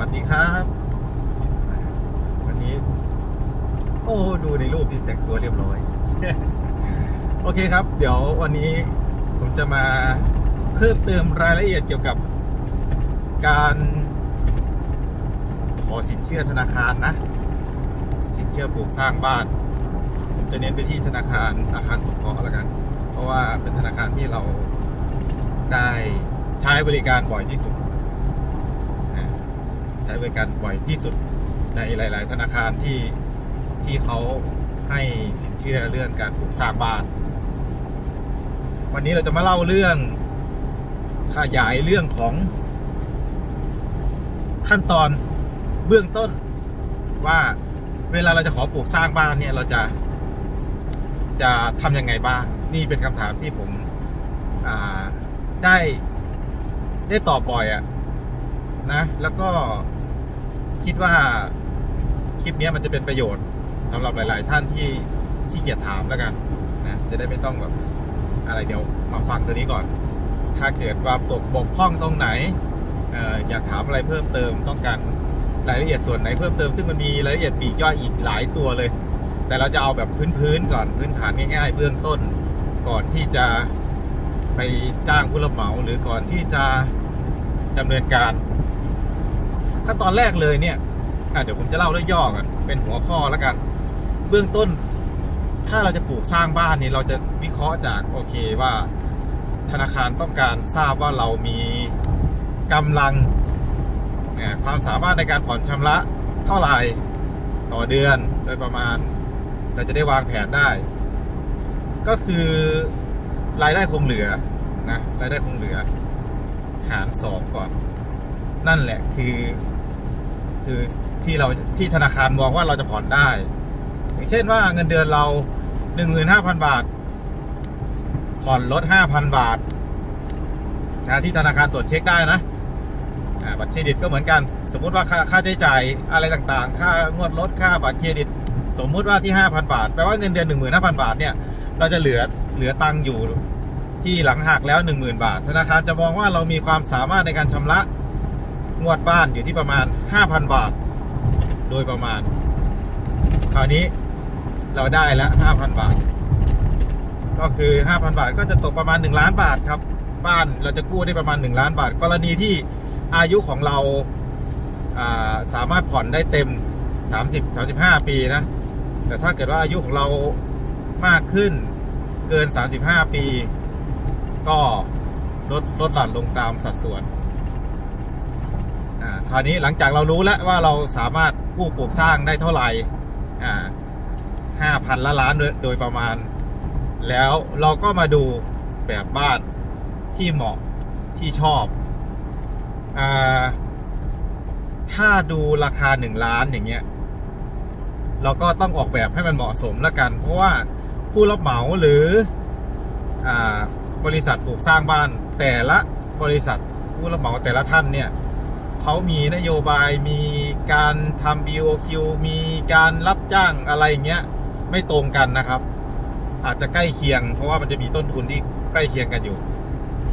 วัสดีครับ วันนี้ โอ้ดูในรูปที่แต่งตัวเรียบร้อย โอเคครับ เดี๋ยววันนี้ผมจะมาเพิ่มเติมรายละเอียดเกี่ยวกับการขอสินเชื่อธนาคารนะ สินเชื่อปลูกสร้างบ้าน ผมจะเน้นไปที่ธนาคารอาคารสงเคราะห์ล้วกัน เพราะว่าเป็นธนาคารที่เราได้ใช้บริการบ่อยที่สุด ช้บริการบ่อยที่สุดในหลาย ๆ ธนาคารที่ที่เขาให้สินเชื่อเรื่องการปลูกสร้างบ้าน วันนี้เราจะมาเล่าเรื่องขยายเรื่องของ ขั้นตอนเบื้องต้น ว่าเวลาเราจะขอปลูกสร้างบ้านเนี่ยเราจะจะทำยังไงบ้าง นี่เป็นคำถามที่ผมได้ได้ตอบบ่อยอะนะ แล้วก็ คิดว่าคลิปนี้มันจะเป็นประโยชน์สำหรับหลาย ๆ ท่านที่ที่เกียจถามแล้วกันนะจะได้ไม่ต้องแบบอะไรเดี๋ยวมาฟังตัวนี้ก่อน ถ้าเกิดว่าตกบกพร่องตรงไหนเอ่ออยากถามอะไรเพิ่มเติมต้องการรายละเอียดส่วนไหนเพิ่มเติมซึ่งมันมีรายละเอียดปีกย่อยอีกหลายตัวเลย แต่เราจะเอาแบบพื้น ๆ ก่อนพื้นฐานง่าย ๆ เบื้องต้นก่อนที่จะไปจ้างผู้รับเหมาหรือก่อนที่จะดำเนินการ ขั้นตอนแรกเลยเนี่ยเดี๋ยวผมจะเล่าด้วยย่อกันเป็นหัวข้อแล้วกัน เบื้องต้น ถ้าเราจะปลูกสร้างบ้านเนี่ยเราจะวิเคราะห์จากโอเคว่า ธนาคารต้องการทราบว่าเรามีกำลังความสามารถในการผ่อนชำระเท่าไหร่ต่อเดือนโดยประมาณเราจะได้วางแผนได้ ก็คือรายได้คงเหลือนะรายได้คงเหลือ หารสองก่อน นั่นแหละคือ คือที่เราที่ธนาคารมองว่าเราจะผ่อนได้ อย่างเช่นว่าเงินเดือนเราหนึ่งหมื่นห้าพันบาท ผ่อนลดห้าพันบาทนะที่ธนาคารตรวจเช็คได้นะบัตรเครดิตก็เหมือนกัน สมมุติว่าค่าค่าใช้จ่ายอะไรต่างๆ ค่างวดรถค่าบัตรเครดิต สมมุติว่าที่ห้าพันบาท แปลว่าเงินเดือนหนึ่งหมื่นห้าพันบาทเนี่ย เราจะเหลือเหลือตังค์อยู่ที่หลังหักแล้วหนึ่งหมื่นบาท ธนาคารจะมองว่าเรามีความสามารถในการชำระ งวดบ้านอยู่ที่ประมาณห้าพันบาท โดยประมาณ คราวนี้เราได้ล้วห้าพันบาท ก็คือ 5,000 บาทก็จะตกประมาณ 1 ล้านบาทครับ บ้านเราจะกู้ได้ประมาณ 1 ล้านบาท กรณีที่อายุของเราาสามารถผ่อนได้เต็ม 30 35 ปีนะ แต่ถ้าเกิดว่าอายุของเรามากขึ้นเกิน 35 ปี ก็ลดลดหลั่นลงตามสัดส่วน คราวนี้หลังจากเรารู้แล้วว่าเราสามารถกู้ปลูกสร้างได้เท่าไหร่ห้าพันละล้านโดยประมาณ แล้วเราก็มาดูแบบบ้านที่เหมาะที่ชอบอถ้าดูราคาหนึ่งล้านอย่างเงี้ย เราก็ต้องออกแบบให้มันเหมาะสมแล้วกัน เพราะว่าผู้รับเหมาหรืออบริษัทปลูกสร้างบ้านแต่ละบริษัทผู้รับเหมาแต่ละท่านเนี่ย เขามีนโยบายมีการทำ BOQ มีการรับจ้างอะไรเงี้ย ไม่ตรงกันนะครับ อาจจะใกล้เคียง เพราะว่ามันจะมีต้นทุนที่ใกล้เคียงกันอยู่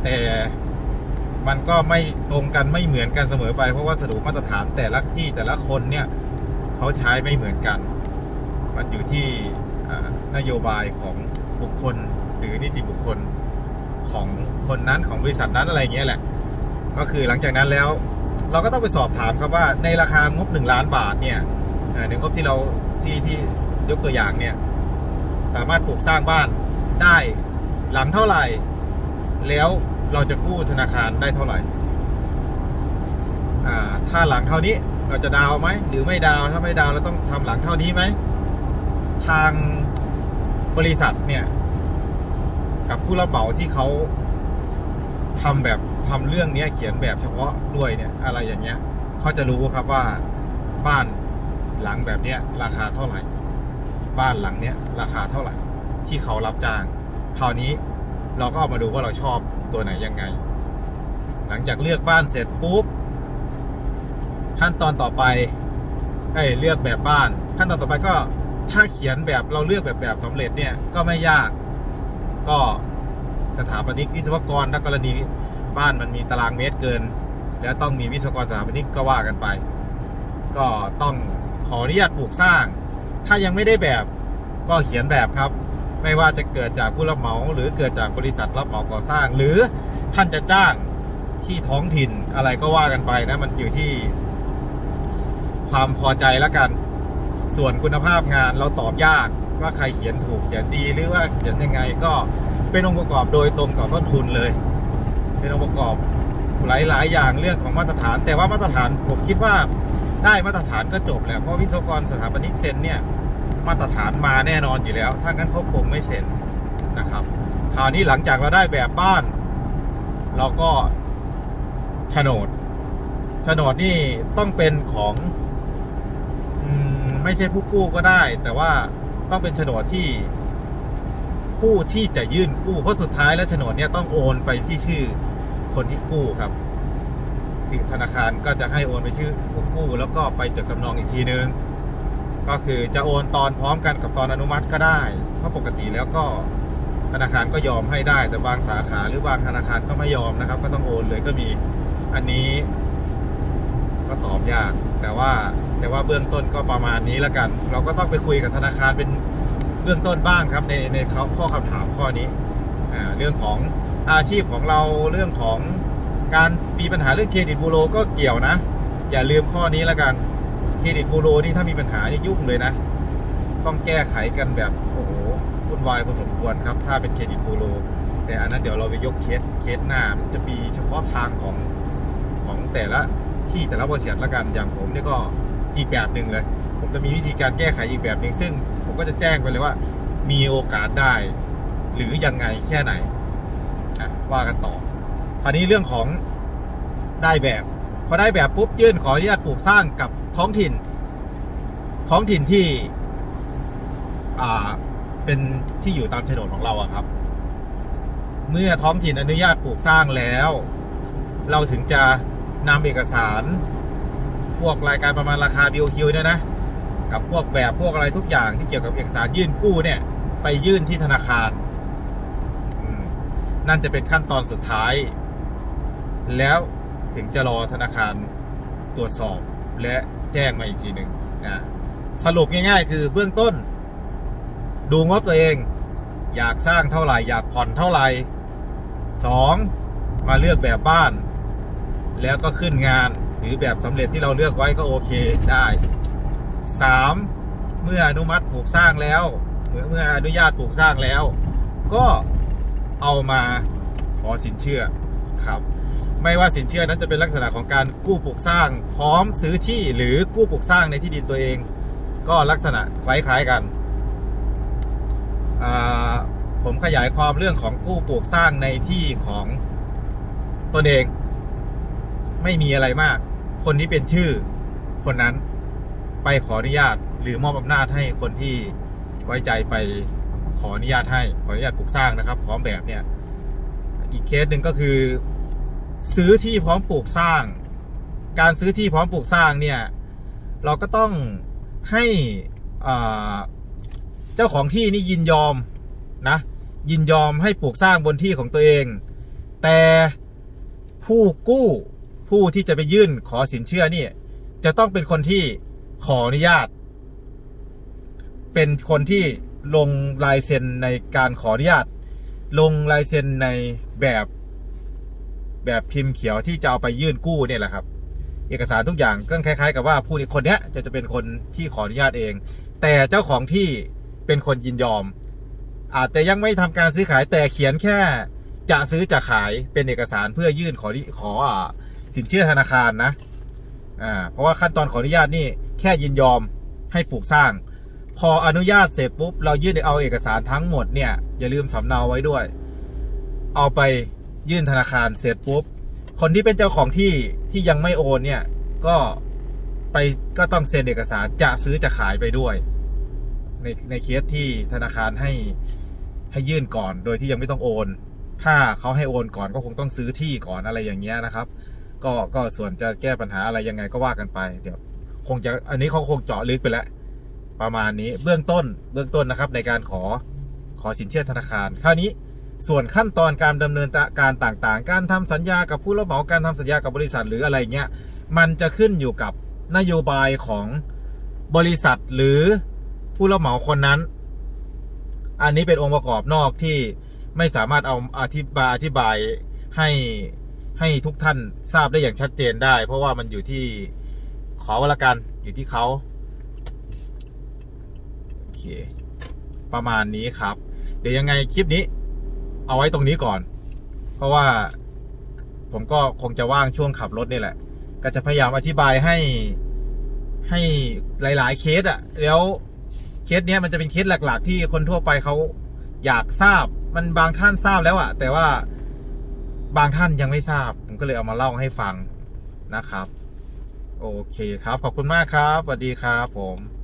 แต่มันก็ไม่ตรงกันไม่เหมือนกันเสมอไป เพราะว่าสดุปมาตรฐานแต่ละที่แต่ละคนเนี่ยเขาใช้ไม่เหมือนกัน มันอยู่ที่นโยบายของบุคคลหรือนิติบุคคลของคนนั้นของบริษัทนั้นอะไรเงี้ยแหละ ก็คือหลังจากนั้นแล้ว เราก็ต้องไปสอบถามครับว่าในราคางบหนึ่งล้านบาทเนี่ยในงบที่เราที่ที่ยกตัวอย่างเนี่ย สามารถปลูกสร้างบ้านได้หลังเท่าไหร่ แล้วเราจะกู้ธนาคารได้เท่าไหร่ถ้าหลังเท่านี้เราจะดาวไหมหรือไม่ดาวถ้าไม่ดาวเราต้องทำหลังเท่านี้ไหมทางบริษัทเนี่ย กับผู้รับเหมาที่เขาทำแบบ ทำเรื่องเนี้ยเขียนแบบเฉพาะด้วยเนี่ยอะไรอย่างเงี้ยเขาจะรู้ครับว่าบ้านหลังแบบเนี้ยราคาเท่าไหร่ บ้านหลังเนี้ยราคาเท่าไหร่ ที่เขารับจ้างคราวนี้เราก็เอามาดูว่าเราชอบตัวไหนยังไง หลังจากเลือกบ้านเสร็จปุ๊บขั้นตอนต่อไปเอ้เลือกแบบบ้าน ขั้นตอนต่อไปก็ถ้าเขียนแบบเราเลือกแบบแบบสำเร็จเนี่ยก็ไม่ยาก ก็สถาปนิกวิศวกรถ้ากรณี บ้านมันมีตารางเมตรเกิน แล้วต้องมีวิศวกรสถาปนิกก็ว่ากันไป ก็ต้องขออนุญาตปลูกสร้าง ถ้ายังไม่ได้แบบก็เขียนแบบครับ ไม่ว่าจะเกิดจากผู้รับเหมา หรือเกิดจากบริษัทรับเหมาก่อสร้าง หรือท่านจะจ้างที่ท้องถิ่นอะไรก็ว่ากันไปนะมันอยู่ที่ ความพอใจแล้วกัน ส่วนคุณภาพงานเราตอบยากว่าใครเขียนถูกเขียนดีหรือว่าเขียนยังไงก็เป็นองค์ประกอบโดยตรงต่อต้นทุนเลย เป็นองค์ประกอบหลาย ๆ อย่างเรื่องของมาตรฐาน แต่ว่ามาตรฐานผมคิดว่าได้มาตรฐานก็จบแหละเพราะวิศวกรสถาปนิกเซ็นเนี่ยมาตรฐานมาแน่นอนอยู่แล้ว ถ้างั้นเขาคงไม่เซ็นนะครับคราวนี้หลังจากเราได้แบบบ้าน เราก็โฉนดโฉนดนี่ต้องเป็นของอไม่ใช่ผู้กู้ก็ได้ แต่ว่าต้องเป็นโฉนดที่ผู้ที่จะยื่นกู้เพราะสุดท้ายแล้วโฉนดเนี่ยต้องโอนไปที่ชื่อ คนที่กู้ครับ ที่ธนาคารก็จะให้โอนไปชื่อผู้กู้ แล้วก็ไปจดจำนองอีกทีนึง ก็คือจะโอนตอนพร้อมกันกับตอนอนุมัติก็ได้ เพราะปกติแล้วก็ธนาคารก็ยอมให้ได้ แต่บางสาขาหรือบางธนาคารก็ไม่ยอมนะครับ ก็ต้องโอนเลยก็มี อันนี้ก็ตอบยาก แต่ว่าแต่ว่าเบื้องต้นก็ประมาณนี้แล้วกัน เราก็ต้องไปคุยกับธนาคารเป็นเบื้องต้นบ้างครับในในข้อคำถามข้อนี้ เรื่องของอาชีพของเราเรื่องของการมีปัญหาเรื่องเครดิตบูโรก็เกี่ยวนะ อย่าลืมข้อนี้แล้วกันเครดิตบูโรนี่ถ้ามีปัญหานี่ยุ่งเลยนะ ต้องแก้ไขกันแบบโอ้โหวุ่นวายพอสมควรครับ ถ้าเป็นเครดิตบูโรแต่อันนั้นเดี๋ยวเราไปยกเคสเคสหน้าจะมีเฉพาะทางของของแต่ละที่แต่ละบริษัทละกันอย่างผมนี่ก็อีกแบบหนึ่งเลย ผมจะมีวิธีการแก้ไขอีกแบบหนึ่งซึ่ง ผมก็จะแจ้งไปเลยว่า มีโอกาสได้ หรือยังไงแค่ไหนว่ากันต่อคราวนี้เรื่องของได้แบบพอได้แบบปุ๊บยื่นขออนุญาตปลูกสร้างกับท้องถิ่น ท้องถิ่นที่อ่าเป็นที่อยู่ตามโฉนดของเราอะครับ เมื่อท้องถิ่นอนุญาตปลูกสร้างแล้ว เราถึงจะนำเอกสาร พวกรายการประมาณราคา BOQ เนี่ยนะ กับพวกแบบพวกอะไรทุกอย่างที่เกี่ยวกับเอกสารยื่นกู้เนี่ย ไปยื่นที่ธนาคาร นั่นจะเป็นขั้นตอนสุดท้าย แล้วถึงจะรอธนาคารตรวจสอบและแจ้งมาอีกทีหนึ่งนะสรุปง่าย ๆ คือเบื้องต้น ดูงบตัวเอง อยากสร้างเท่าไหร่ อยากผ่อนเท่าไหร่สองมาเลือกแบบบ้าน แล้วก็ขึ้นงานหรือแบบสำเร็จที่เราเลือกไว้ก็โอเคได้ 3. เมื่ออนุมัติปลูกสร้างแล้ว เมื่อเมื่ออนุญาตปลูกสร้างแล้ว ก็ เอามาขอสินเชื่อครับ ไม่ว่าสินเชื่อนั้นจะเป็นลักษณะของการกู้ปลูกสร้าง พร้อมซื้อที่หรือกู้ปลูกสร้างในที่ดินตัวเอง ก็ลักษณะคล้ายๆกันอ่าผมขยายความเรื่องของกู้ปลูกสร้างในที่ของตนเอง ไม่มีอะไรมาก คนที่เป็นชื่อ คนนั้นไปขออนุญาตหรือมอบอำนาจให้คนที่ไว้ใจไป ขออนุญาตให้ขออนุญาตปลูกสร้างนะครับ พร้อมแบบเนี่ยอีกเคสหนึ่งก็คือ ซื้อที่พร้อมปลูกสร้าง การซื้อที่พร้อมปลูกสร้างเนี่ยเราก็ต้องให้เจ้าของที่นี่ยินยอมนะยินยอมให้ปลูกสร้างบนที่ของตัวเอง แต่ผู้กู้ผู้ที่จะไปยื่นขอสินเชื่อนี่จะต้องเป็นคนที่ขออนุญาต เป็นคนที่ ลงลายเซ็นในการขออนุญาต ลงลายเซ็นในแบบแบบพิมพ์เขียวที่จะเอาไปยื่นกู้เนี่ยแหละครับ เอกสารทุกอย่างก็คล้าย ๆ กับว่าผู้นี้คนเนี้ยจะจะเป็นคนที่ขออนุญาตเอง แต่เจ้าของที่เป็นคนยินยอม อาจจะยังไม่ทำการซื้อขายแต่เขียนแค่ จะซื้อจะขายเป็นเอกสารเพื่อยื่นขอขอสินเชื่อธนาคารนะอ่าเพราะว่าขั้นตอนขออนุญาตนี่แค่ยินยอมให้ปลูกสร้าง พออนุญาตเสร็จปุ๊บ เรายื่นเอาเอกสารทั้งหมดเนี่ย อย่าลืมสำเนาไว้ด้วย เอาไปยื่นธนาคารเสร็จปุ๊บ คนที่เป็นเจ้าของที่ที่ยังไม่โอนเนี่ย ก็ไปก็ต้องเซ็นเอกสารจะซื้อจะขายไปด้วย ในในเคสที่ธนาคารให้ให้ยื่นก่อนโดยที่ยังไม่ต้องโอน ถ้าเขาให้โอนก่อนก็คงต้องซื้อที่ก่อนอะไรอย่างเงี้ยนะครับ ก็ก็ส่วนจะแก้ปัญหาอะไรยังไงก็ว่ากันไป เดี๋ยว คงจะอันนี้เขาคงเจาะลึกไปแล้ว ประมาณนี้เบื้องต้นเบื้องต้นนะครับในการขอขอสินเชื่อธนาคาร คราวนี้ส่วนขั้นตอนการดำเนินการต่างๆ การทำสัญญากับผู้รับเหมาการทำสัญญากับบริษัทหรืออะไรเงี้ยมันจะขึ้นอยู่กับนโยบายของบริษัทหรือผู้รับเหมาคนนั้น อันนี้เป็นองค์ประกอบนอกที่ไม่สามารถเอาอธิบายอธิบายให้ให้ทุกท่านทราบได้อย่างชัดเจนได้ เพราะว่ามันอยู่ที่ขอวละกันอยู่ที่เขา ประมาณนี้ครับ เดี๋ยวยังไงคลิปนี้ เอาไว้ตรงนี้ก่อน เพราะว่าผมก็คงจะว่างช่วงขับรถนี่แหละ ก็จะพยายามอธิบายให้ให้หลาย ๆ เคสอะแล้วเคสเนี้ยมันจะเป็นเคสหลัก ๆ ที่คนทั่วไปเขาอยากทราบ มันบางท่านทราบแล้วอะแต่ว่าบางท่านยังไม่ทราบ ผมก็เลยเอามาเล่าให้ฟังนะครับ โอเคครับ ขอบคุณมากครับสวัสดีครับผม